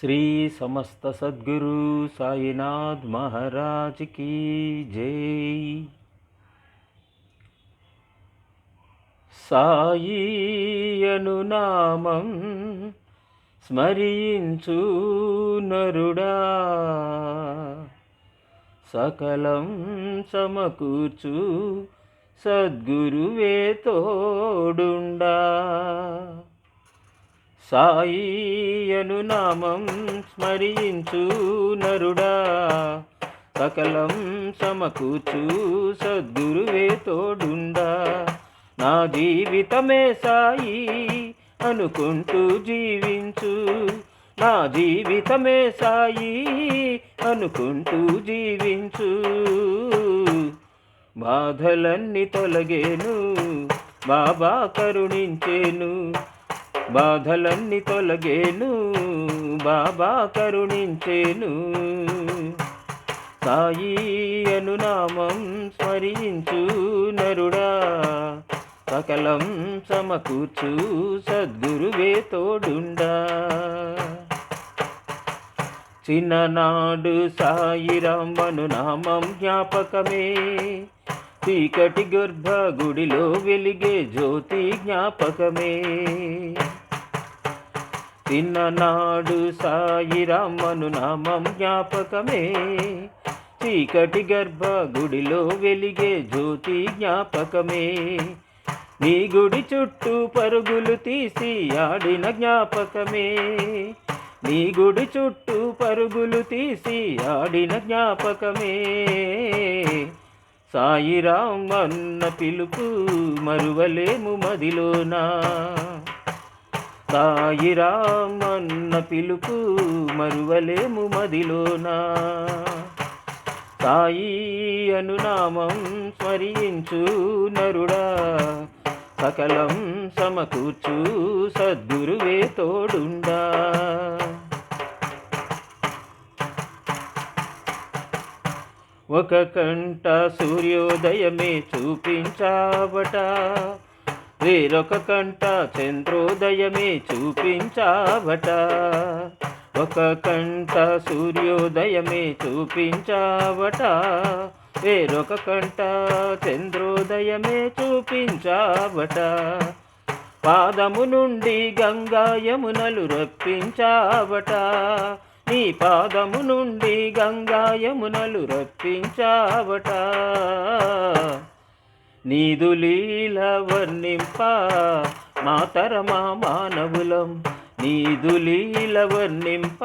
శ్రీ సమస్త సద్గురు సాయినాథ్ మహారాజ్ కీ జై. సాయి అనునామం స్మరించు నరుడా. సకలం సమకూర్చు సద్గురువే తోడుండా. సాయియను నామం స్మరించు నరుడా. సకలం సమకూర్చు సద్గురువే తోడుండా. నా జీవితమే సాయి అనుకుంటూ జీవించు. నా జీవితమే సాయి అనుకుంటూ జీవించు. బాధలన్నీ తొలగేను బాబా కరుణించేను. బాధలన్నీ తొలగేను బాబా కరుణించేను. సాయి అను నామం స్మరించు నరుడా సకలం సమకూర్చు సద్గురువే తోడుండా. చిన్ననాడు సాయిరామను నామం జ్ఞాపకమే చీకటి గర్భ గుడిలో వెలిగే జ్యోతి జ్ఞాపకమే. చిన్ననాడు సాయిరామను నామం జ్ఞాపకమే. చీకటి గర్భ గుడిలో వెలిగే జ్యోతి జ్ఞాపకమే. నీ గుడి చుట్టూ పరుగులు తీసి ఆడిన జ్ఞాపకమే. నీ గుడి చుట్టూ పరుగులు తీసి ఆడిన జ్ఞాపకమే. సాయిరాం అన్న పిలుపు మరువలేము మదిలోనా? సాయిరాం అన్న పిలుపు మరువలేము మదిలోనా. సాయి అనునామం స్మరించు నరుడా. సకలం సమకూర్చు సద్గురువే తోడుండా. ఒక కంట సూర్యోదయమే చూపించావట. వేరొక కంట చంద్రోదయమే చూపించావట. ఒక కంట సూర్యోదయమే చూపించావట. వేరొక కంట చంద్రోదయమే చూపించావట. పాదము నుండి గంగాయమునలు రప్పించావట. నీ పాదము నుండి గంగాయమునలు రప్పించావట. నీదు లీల వర్ణింప మాతరమా మానవులం. నీదు లీల వర్ణింప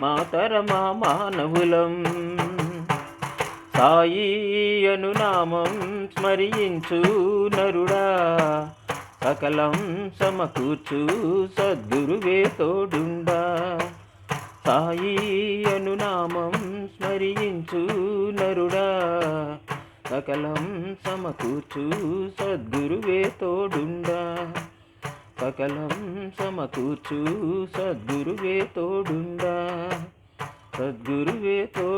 మాతరమా మానవులం. సాయి అను నామం స్మరించు నరుడా. సకలం సమకూర్చు సద్గురువే తోడుండా. సాయి అను నామం స్మరించు నరుడా. సకలం సమకూర్చు సద్గురువే తోడుండా. సకలం సమకూర్చు సద్గురువే తోడుండా. సద్గురువే తో